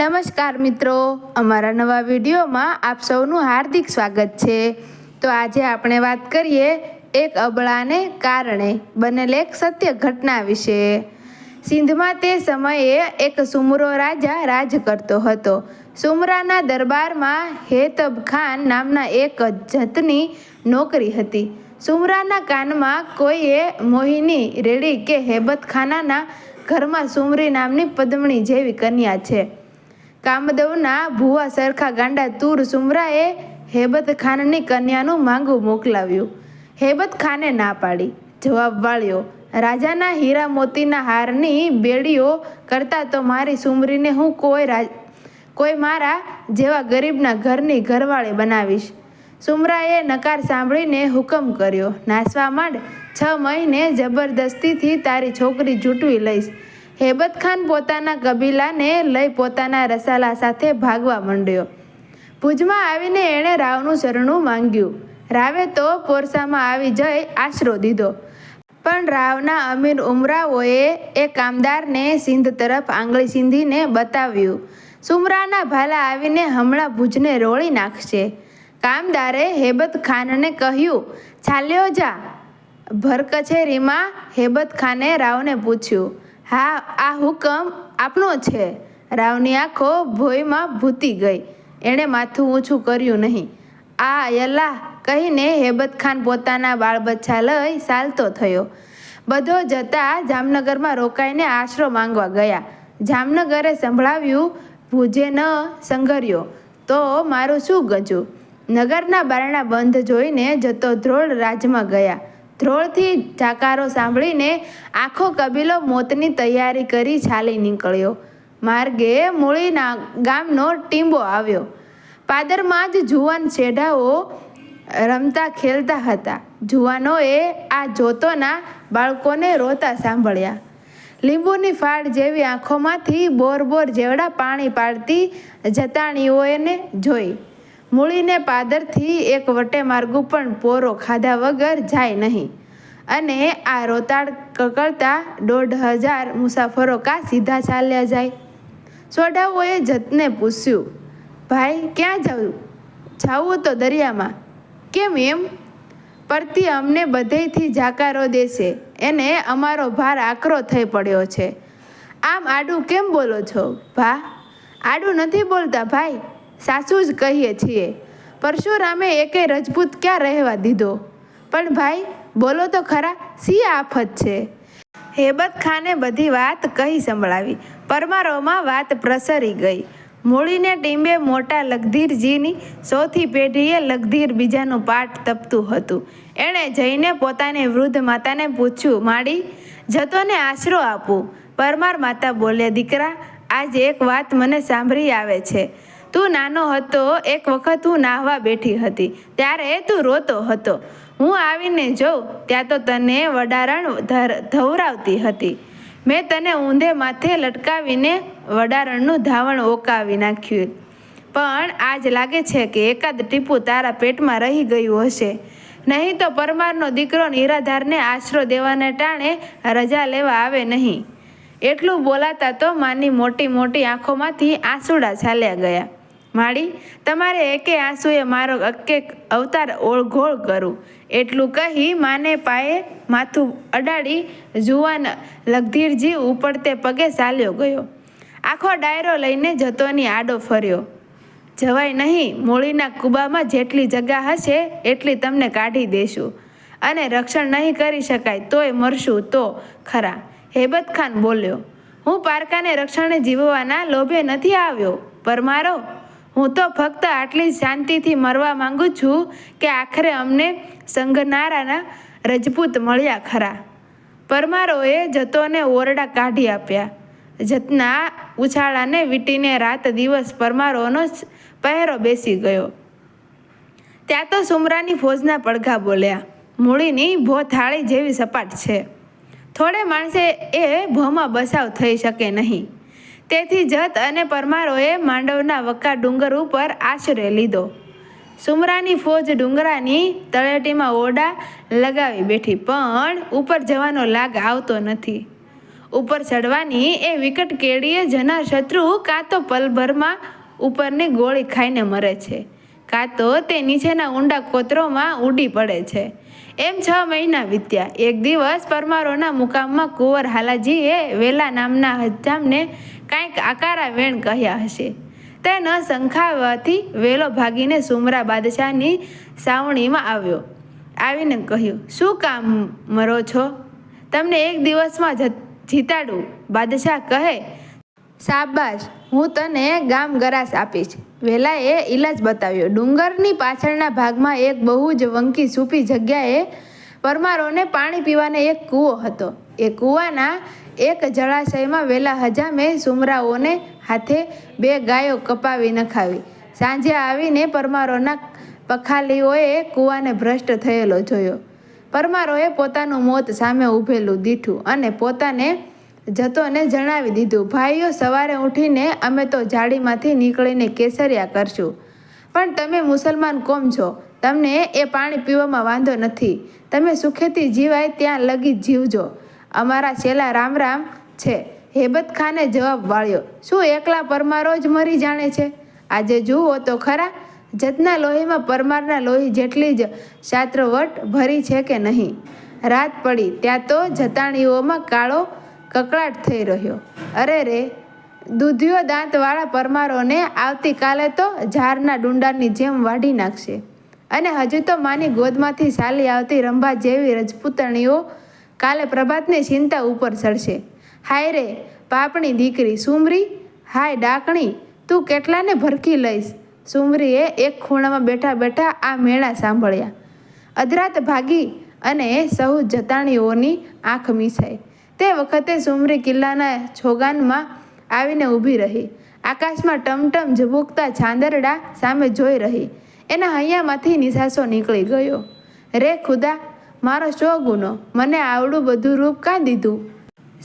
નમસ્કાર મિત્રો. અમારા નવા વિડીયોમાં આપ સૌનું હાર્દિક સ્વાગત છે. તો આજે આપણે વાત કરીએ એક અબળાને કારણે બનેલ એક સત્ય ઘટના વિશે. સિંધમાં તે સમયે એક સુમરો રાજા રાજ કરતો હતો. સુમરાના દરબારમાં હેતબ ખાન નામના એક જતની નોકરી હતી. સુમરાના કાનમાં કોઈએ મોહિની, રેડી કે હેબત ખાનાના ઘરમાં સુમરી નામની પદ્મણી જેવી કન્યા છે. કામદેવના ભુવા સરખા ગાંડા તુર સુમરાએ હેબત ખાનની કન્યાનું માંગું મોકલાવ્યું. હેબત ખાને ના પાડી. જવાબ વાળ્યો, રાજાના હીરા મોતીના હારની બેડીઓ કરતાં તો મારી સુમરીને હું કોઈ રાજ કોઈ મારા જેવા ગરીબના ઘરની ઘરવાળી બનાવીશ. સુમરાએ નકાર સાંભળીને હુકમ કર્યો, નાસવા માંડ, છ મહિને જબરદસ્તીથી તારી છોકરી જૂટવી લઈશ. હેબત ખાન પોતાના કબીલાને લઈ પોતાના રસાલા સાથે ભાગવા માંડ્યો. ભુજમાં આવીને એણે રાવનું શરણું માંગ્યું. રાવે તો પોરસામાં આવી જઈ આશરો દીધો. પણ રાવના અમીર ઉમરાઓએ એ કામદારને સિંધ તરફ આંગળી સિંધીને બતાવ્યું, સુમરાના ભાલા આવીને હમણાં ભુજને રોળી નાખશે. કામદારે હેબત ખાનને કહ્યું, ચાલ્યો જા. ભરકછેરીમાં હેબત ખાને રાવને પૂછ્યું હા, આ હુકમ આપનો છે. રાવની આંખો ભોયમાં ભૂતી ગઈ. એણે માથું ઊંચું કર્યું નહીં. આ યલ્લા કહીને હેબત ખાન પોતાના બાળબચ્છા લઈ ચાલતો થયો. બધો જતા જામનગરમાં રોકાઈને આશરો માંગવા ગયા. જામનગરે સંભળાવ્યું, ભૂજે ન સંઘર્યો, તો મારું શું ગજું? નગરના બારણા બંધ જોઈને જતો ધ્રોળ રાજમાં ગયા. ધ્રોળથી જાકારો સાંભળીને આખો કબીલો મોતની તૈયારી કરી ચાલી નીકળ્યો. માર્ગે મૂળીના ગામનો ટીંબો આવ્યો. પાદરમાં જ જુવાન શેઢાઓ રમતા ખેલતા હતા. જુવાનોએ આ જોતોના બાળકોને રોતા સાંભળ્યા. લીંબુની ફાળ જેવી આંખોમાંથી બોર બોર જેવડા પાણી પાડતી જતાણીઓને જોઈ. મૂળીને પાદરથી એક વટે માર્ગું પણ પોરો ખાધા વગર જાય નહીં. અને આ રોતાડ કકળતા દોઢ હજાર મુસાફરો કા સીધા ચાલ્યા જાય? સોઢાઓએ જતને પૂછ્યું, ભાઈ, ક્યાં જવું જાવું તો દરિયામાં. કેમ એમ? પરથી અમને બધેથી જાકારો દેશે. એને અમારો ભાર આકરો થઈ પડ્યો છે. આમ આડું કેમ બોલો છો? ભા, આડું નથી બોલતા, ભાઈ. સાચું જ કહીએ છીએ. પરશુરામે એકે રજપૂત ક્યાં રહેવા દીધો? પણ ભાઈ, બોલો તો ખરા સી આફત છે? હેબત ખાને બધી વાત કહી સંભળાવી. પરમારોમાં વાત પ્રસરી ગઈ. મૂળીને ટીંબે મોટા લગધીરજીની સૌથી પેઢીએ લગધીર બીજાનું પાઠ તપતું હતું. એણે જઈને પોતાની વૃદ્ધ માતાને પૂછ્યું, માડી, જતોને આશરો આપું. પરમાર માતા બોલ્યા, દીકરા, આજ એક વાત મને સાંભળી આવે છે. તું નાનો હતો, એક વખત હું નાહવા બેઠી હતી. ત્યારે તું રોતો હતો. હું આવીને જોઉં, ત્યાં તો તને વડારણ ધવરાવતી હતી. મેં તને ઊંધે માથે લટકાવીને વડારણનું ધાવણ ઓકાવી નાખ્યું. પણ આજ લાગે છે કે એકાદ ટીપું તારા પેટમાં રહી ગયું હશે. નહીં તો પરમારનો દીકરો નિરાધારને આશરો દેવાને ટાણે રજા લેવા આવે નહીં. એટલું બોલાતા તો માની મોટી મોટી આંખોમાંથી આંસુડા ચાલ્યા ગયા. માળી તમારે એકે આંસુએ મારો અક્કે અવતાર ઓળઘોળ કરું. એટલું કહી માને પાયે માથું અડાડી જુવાન લગધીરજી ઉપડતે પગે ચાલ્યો ગયો. આખો ડાયરો લઈને જતોની આડો ફર્યો. જવાય નહીં, મૂળીના કુબામાં જેટલી જગા હશે એટલી તમને કાઢી દેશું. અને રક્ષણ નહીં કરી શકાય તોય મરશું તો ખરા. હેબત ખાન બોલ્યો, હું પારકાને રક્ષણે જીવવાના લોભે નથી આવ્યો. પરમારો હું તો ફક્ત આટલી શાંતિથી મરવા માંગુ છું કે આખરે અમને સંઘનારાના રજપૂત મળ્યા ખરા. પરમારોએ જતોને ઓરડા કાઢી આપ્યા. જતના ઉછાળાને વીટીને રાત દિવસ પરમારોનો પહેરો બેસી ગયો. ત્યાં તો સુમરાની ફોજના પડઘા બોલ્યા, મૂળીની ભો થાળી જેવી સપાટ છે. થોડે માણસે એ ભોમાં બસાવ થઈ શકે નહીં. તેથી જત અને પરમારોએ માંડવના વક્કા ડુંગર ઉપર આશરે લીધો. સુમરાની ફોજ ડુંગરાની તળેટીમાં ઓરડા લગાવી બેઠી, પણ ઉપર જવાનો લાગ આવતો નથી. ઉપર ચડવાની એ વિકટ કેડીએ જનાર શત્રુ કાં તો પલભરમાં ઉપરની ગોળી ખાઈને મરે છે, કાં તો તે નીચેના ઊંડા કોતરોમાં ઉડી પડે છે. એમ છ મહિના વીત્યા. એક દિવસ પરમારોના મુકામમાં કુંવર હાલાજીએ વેલા નામના હજામને કાંઈક આકારા વેણ કહ્યા હશે. તે ન સંખાવાથી વેલો ભાગીને સુમરા બાદશાહની સાવણીમાં આવ્યો. આવીને કહ્યું, શું કામ મરો છો? તમને એક દિવસમાં જીતાડું. બાદશાહ કહે, શાબાશ. હું તને ગામ ગરાસ આપીશ. વેલાએ ઈલાજ બતાવ્યો. ડુંગરની પાછળના ભાગમાં એક બહુ જ વંકી સૂપી જગ્યાએ પરમારોને પાણી પીવાને એક કૂવો હતો. એ કૂવાના એક જળાશયમાં વેલા હજામે સુમરાઓને હાથે બે ગાયો કપાવી નખાવી. સાંજે આવીને પરમારોના પખાલીઓએ કૂવાને ભ્રષ્ટ થયેલો જોયો. પરમારોએ પોતાનું મોત સામે ઊભેલું દીઠું અને પોતાને જતોને જણાવી દીધું, ભાઈઓ, સવારે ઉઠીને અમે તો જાળીમાંથી નીકળીને કેસરિયા કરશું. પણ તમે મુસલમાન કોમ છો. તમને એ પાણી પીવામાં વાંધો નથી. તમે સુખેથી જીવાય ત્યાં લગી જીવજો. અમારા છેલ્લા રામ રામ છે. હેબત ખાને જવાબ વાળ્યો, શું એકલા પરમારો જ મરી જાણે છે? આજે જુઓ તો ખરા, જતના લોહીમાં પરમારના લોહી જેટલી જ શાત્રવટ ભરી છે કે નહીં? રાત પડી, ત્યાં તો જતાણીઓમાં કાળો કકળાટ થઈ રહ્યો. અરે રે, દૂધિયો દાંતવાળા પરમારોને આવતીકાલે તો ઝારના ડુંડાની જેમ વાઢી નાખશે. અને હજુ તો માની ગોદમાંથી ચાલી આવતી રંભા જેવી રજપૂતણીઓ કાલે પ્રભાતની ચિંતા ઉપર ચડશે. હાય રે, પાપણી દીકરી, સુમરી? હાય ડાકણી, તું કેટલાને ભરખી લઈશ? સુમરીએ એક ખૂણામાં બેઠા બેઠા આ મેળા સાંભળ્યા. અધરાત ભાગી અને સહુ જતાણીઓની આંખ મીસાઈ. તે વખતે સુમરી કિલ્લાના છોગાનમાં આવીને ઊભી રહી. આકાશમાં ટમટમ ઝબૂકતા છાંદરડા સામે જોઈ રહી. એના હૈયામાંથી નિશાસો નીકળી ગયો. રે ખુદા, મારો શો ગુનો? મને આવડું બધું રૂપ કાં દીધું?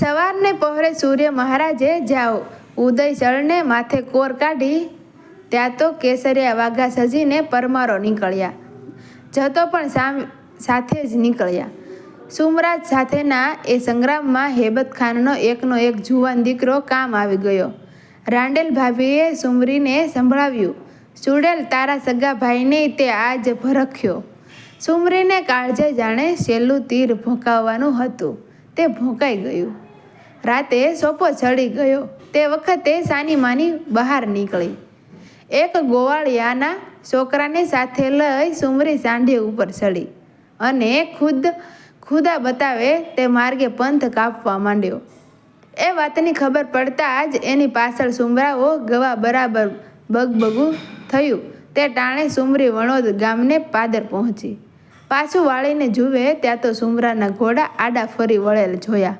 સવારને પહોરે સૂર્ય મહારાજે જાઓ ઉદય ચળને માથે કોર કાઢી, ત્યાં તો કેસરિયા વાઘા સજીને પરમારો નીકળ્યા. જતો પણ સામ, સાથે જ નીકળ્યા. સુમરાજ સાથેના એ સંગ્રામમાં હેબત ખાનનો એકનો એક જુવાન દીકરો કામ આવી ગયો. રાંડેલ ભાભીએ સુમરીને સંભળાવ્યું, સુડેલ, તારા સગા ભાઈને તે આજ ભરખ્યો. સુમરીને કાળજે જાણે છેલ્લું તીર ભોંકાવવાનું હતું, તે ભોંકાઈ ગયું. રાતે સોપો ચડી ગયો, તે વખતે સાની માની બહાર નીકળી. એક ગોવાળિયાના છોકરાને સાથે લઈ સુમરી સાંઢે ઉપર ચડી અને ખુદ ખુદા બતાવે તે માર્ગે પંથ કાપવા માંડ્યો. એ વાતની ખબર પડતા જ એની પાછળ સુમરાઓ ગવા બરાબર બગબગું થયું. તે ટાણે સુમરી વણોદ ગામને પાદર પહોંચી. પાછું વાળીને જુએ ત્યાં તો સુમરાના ઘોડા આડા ફરી વળેલ જોયા.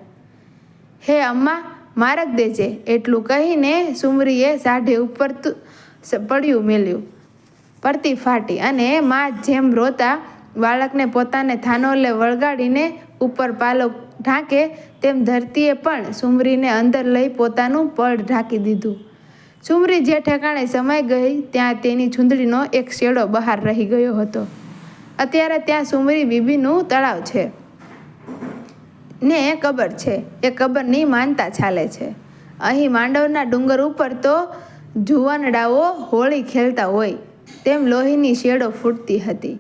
હે અમ્મા, મારક દેજે, એટલું કહીને સુમરીએ સાઢે ઉપર પડ્યું મેલ્યું. પડતી ફાટી અને માં જેમ રોતા બાળકને પોતાને થાનોલે વળગાડીને ઉપર પાલો ઢાંકે તેમ ધરતીએ પણ સુમરીને અંદર લઈ પોતાનું પડ ઢાંકી દીધું. સુમરી જે ઠેકાણે સમાઈ ગઈ, ત્યાં તેની ચૂંદડીનો એક શેડો બહાર રહી ગયો હતો. અત્યારે ત્યાં સુમરી બીબીનું તળાવ છે. ને એ કબર છે. એ કબરની માનતા ચાલે છે. અહીં માંડવના ડુંગર ઉપર તો જુવાનડાઓ હોળી ખેલતા હોય, તેમ લોહીની શેડો ફૂટતી હતી.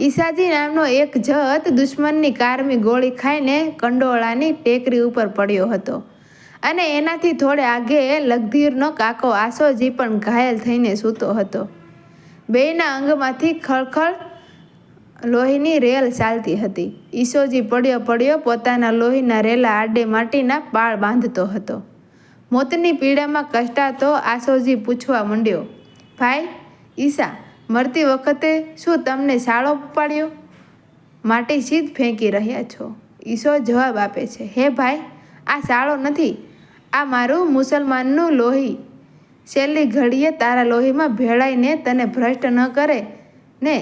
ઈસાજી નામનો એક જત દુશ્મનની કારમી ગોળી ખાઈને કંડોળાની ટેકરી ઉપર પડ્યો હતો. અને એનાથી થોડે આગે લગધીરનો કાકો આસોજી પણ ઘાયલ થઈને સૂતો હતો. બેયના અંગમાંથી ખળખળ લોહીની રેલ ચાલતી હતી. ઈસોજી પડ્યો પડ્યો પોતાના લોહીના રેલા આડે માટીના પાળ બાંધતો હતો. મોતની પીડામાં કષ્ટાતો આસોજી પૂછવા માંડ્યો, ભાઈ, ઈસા મરતી વખતે શું તમને શાળો પાડ્યો માટી સીધ ફેંકી રહ્યા છો. ઈશો જવાબ આપે છે, હે ભાઈ, આ શાળો નથી. આ મારું મુસલમાનનું લોહી. છેલ્લી ઘડીએ તારા લોહીમાં ભેળાઈને તને ભ્રષ્ટ ન કરે, ને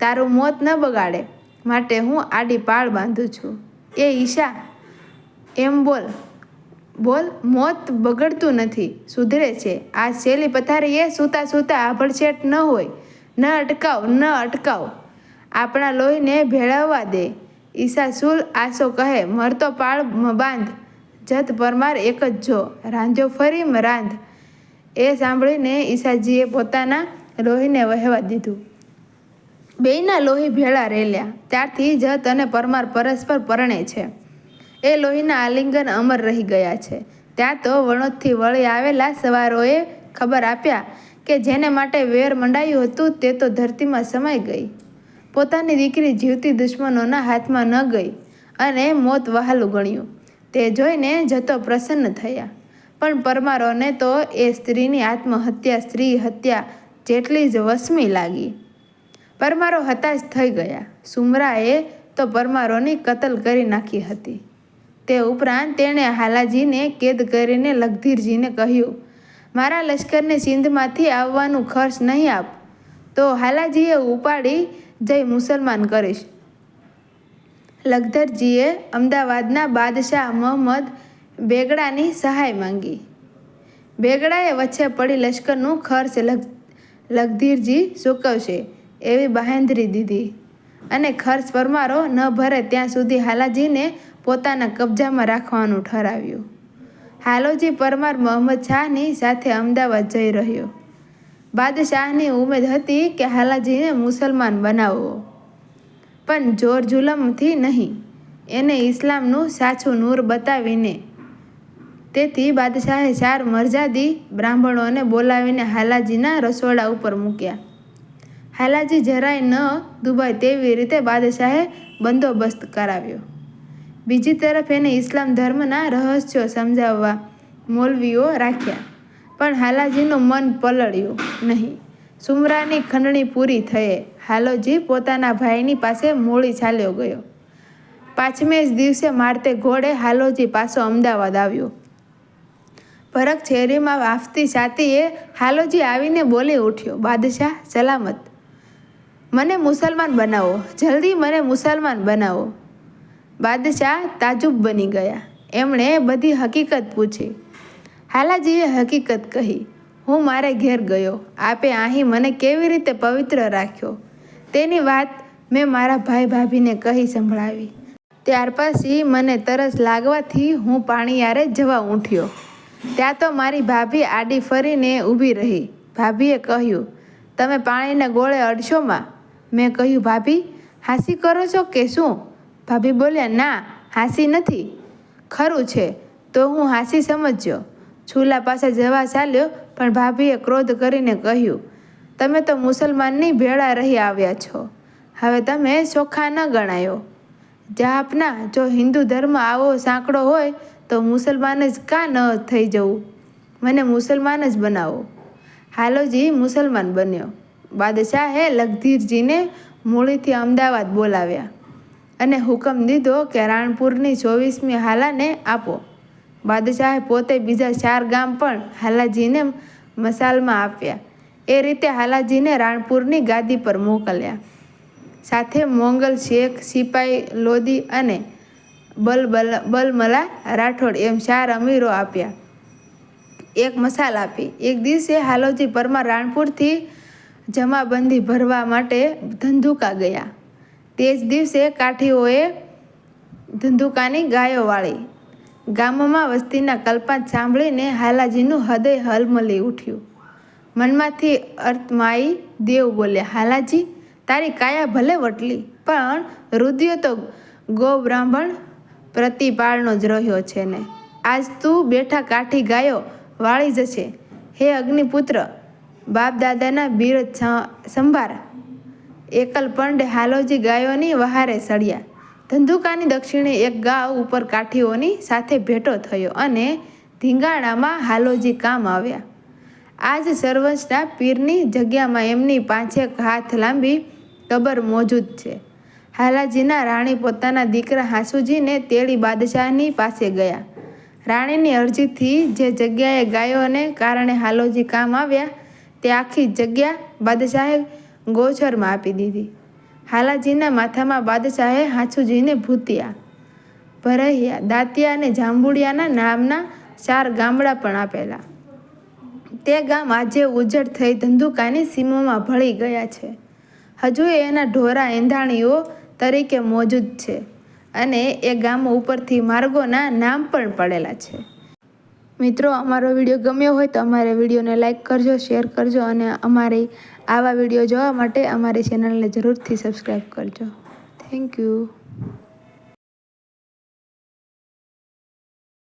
તારું મોત ન બગાડે. માટે હું આડી પાળ બાંધું છું. એ ઈશા, એમ બોલ. બોલ, મોત બગડતું નથી, સુધરે છે. આ શેલી એ સૂતા સૂતા આભળછેટ ન હોય. ન અટકાવ ન અટકાવ. આપણા લોહીને ભેળવવા દે. ઈશા સુલ આસો કહે, મરતો પાળ બાંધ. જત પરમાર એક જ જો. રાંધ્યો ફરી રાંધ. એ સાંભળીને ઈસાજીએ પોતાના લોહીને વહેવા દીધું. બેયના લોહી ભેળા રેલ્યા ત્યારથી જત અને પરમાર પરસ્પર પરણે છે. એ લોહીના આલિંગન અમર રહી ગયા છે. ત્યાં તો વણોદથી વળી આવેલા સવારોએ ખબર આપ્યા કે જેને માટે વેર મંડાયું હતું તે તો ધરતીમાં સમાઈ ગઈ. પોતાની દીકરી જીવતી દુશ્મનોના હાથમાં ન ગઈ અને મોત વહાલું ગણ્યું તે જોઈને જતો પ્રસન્ન થયા. પણ પરમારોને તો એ સ્ત્રીની આત્મહત્યા, સ્ત્રી હત્યા જેટલી જ વસમી લાગી. પરમારો હતાશ થઈ ગયા. સુમરાએ તો પરમારોની કતલ કરી નાખી હતી. તે ઉપરાંત તેણે હાલાજીને કેદ કરીને લગધીરજીને કહ્યું, મારા લશ્કરને સિંધમાંથી આવવાનું ખર્ચ નહીં આપ. તો હાલાજીએ ઉપાડી જઈ મુસલમાન કરીશ. લખધરજીએ અમદાવાદના બાદશાહ મોહમ્મદ બેગડાની સહાય માંગી. બેગડાએ વચ્ચે પડી લશ્કરનું ખર્ચ લગ, લગધીરજી ચૂકવશે એવી બાહેંધરી દીધી અને ખર્ચ પરમારો ન ભરે ત્યાં સુધી હાલાજીને પોતાના કબજામાં રાખવાનું ઠરાવ્યું. હાલોજી પરમાર મોહમ્મદ શાહની સાથે અમદાવાદ જઈ રહ્યો. બાદશાહની ઉમેદ હતી કે હાલાજીને મુસલમાન બનાવવો. પણ જોર જુલમથી નહીં, એને ઇસ્લામનું સાચું નૂર બતાવીને. તેથી બાદશાહે ચાર મરજાદી બ્રાહ્મણોને બોલાવીને હાલાજીના રસોડા ઉપર મૂક્યા. હાલાજી જરાય ન દુબાય તેવી રીતે બાદશાહે બંદોબસ્ત કરાવ્યો. બીજી તરફ એને ઇસ્લામ ધર્મના રહસ્યો સમજાવવા મોલવીઓ રાખ્યા. પણ હાલાજીનું મન પલળ્યું નહીં. સુમરાની ખંડણી પૂરી થયે. હાલોજી પોતાના ભાઈની પાસે મૂળી ચાલ્યો ગયો. પાંચમે જ દિવસે મારતે ઘોડે હાલોજી પાછો અમદાવાદ આવ્યો. ભરક છેરીમાં આફતી છાતીએ હાલોજી આવીને બોલી ઉઠ્યો, બાદશાહ, સલામત. મને મુસલમાન બનાવો. જલ્દી મને મુસલમાન બનાવો. બાદશાહ તાજુબ બની ગયા. એમણે બધી હકીકત પૂછી. હાલાજીએ હકીકત કહી, હું મારે ઘેર ગયો. આપે અહીં મને કેવી રીતે પવિત્ર રાખ્યો? તેની વાત મેં મારા ભાઈ ભાભીને કહી સંભળાવી. ત્યાર પછી મને તરસ લાગવાથી હું પાણીયારે જવા ઊઠ્યો. ત્યાં તો મારી ભાભી આડી ફરીને ઊભી રહી. ભાભીએ કહ્યું, તમે પાણીને ગોળે અડશોમાં મેં કહ્યું, ભાભી, હાંસી કરો છો કે શું? ભાભી બોલ્યા, ના, હાંસી નથી. ખરું છે, તો હું હાંસી સમજ્યો. ચૂલા પાસે જવા ચાલ્યો, પણ ભાભીએ ક્રોધ કરીને કહ્યું, તમે તો મુસલમાનની ભેળા રહી આવ્યા છો. હવે તમે ચોખ્ખા ન ગણાયો. જાપના, જો હિન્દુ ધર્મ આવો સાંકડો હોય, તો મુસલમાન જ કાં ન થઈ જવું? મને મુસલમાન જ બનાવો. હાલોજી મુસલમાન બન્યો. બાદશાહે લગધીરજીને મૂળીથી અમદાવાદ બોલાવ્યા. અને હુકમ દીધો કે રાણપુરની ચોવીસમી હાલાને આપો. બાદશાહે પોતે બીજા ચાર ગામ પણ હાલાજીને મસાલમાં આપ્યા. એ રીતે હાલાજીને રાણપુરની ગાદી પર મોકલ્યા. સાથે મોંગલ શેખ, સિપાઈ લોધી અને બલબલ બલમલા રાઠોડ એમ ચાર અમીરો આપ્યા. એક મસાલ આપી. એક દિવસે હાલોજી પરમાર રાણપુરથી જમાબંધી ભરવા માટે ધંધુકા ગયા. તે જ દિવસે કાઠીઓએ ધંધુકાની ગાયો વાળી ગામમાં વસ્તીના કલ્પાંત સાંભળીને હાલાજીનું હૃદય હલમલી ઉઠ્યું. મનમાંથી અર્થમાઈ દેવ બોલ્યા, હાલાજી, તારી કાયા ભલે વટલી, પણ રુદિયો તો ગો બ્રાહ્મણ પ્રતિપાળનો જ રહ્યો છે ને. આજ તું બેઠા કાઠી ગાયો વાળી જશે. હે અગ્નિપુત્ર બાપ દાદાના બીરજ સંભાર એકલ પંડે હાલોજી ગાયોની વહારે સળ્યા. ધંધુકાની દક્ષિણે એક ગાવ ઉપર કાઠીઓની સાથે ભેટો થયો અને ધીંગાણામાં હાલોજી કામ આવ્યા. આજ સર્વંશના પીરની જગ્યામાં એમની પાંચેક હાથ લાંબી કબર મોજૂદ છે. હાલાજીના રાણી પોતાના દીકરા હાસુજીને તેડી બાદશાહની પાસે ગયા. રાણીની અરજીથી જે જગ્યાએ ગાયોને કારણે હાલોજી કામ આવ્યા, તે આખી જગ્યા બાદશાહે ગોચરમાં આપી દીધી. હાલાજીના માથામાં બાદશાહે હાછુજીને ભૂતિયા. ભરહિયા દાંતિયા અને જાંબુડિયાના નામના ચાર ગામડા પણ આપેલા. તે ગામ આજે ઉજ્જડ થઈ ધંધુકાની સીમોમાં ભળી ગયા છે. હજુ એના ઢોરા એંધાણીઓ તરીકે મોજૂદ છે અને એ ગામો ઉપરથી માર્ગોના નામ પણ પડેલા છે. મિત્રો, અમારો વીડિયો ગમ્યો હોય તો અમારે વિડીયોને લાઇક કરજો, શેર કરજો અને અમારી આવા વીડિયો જોવા માટે અમારી ચેનલને જરૂરથી સબસ્ક્રાઈબ કરજો. Thank you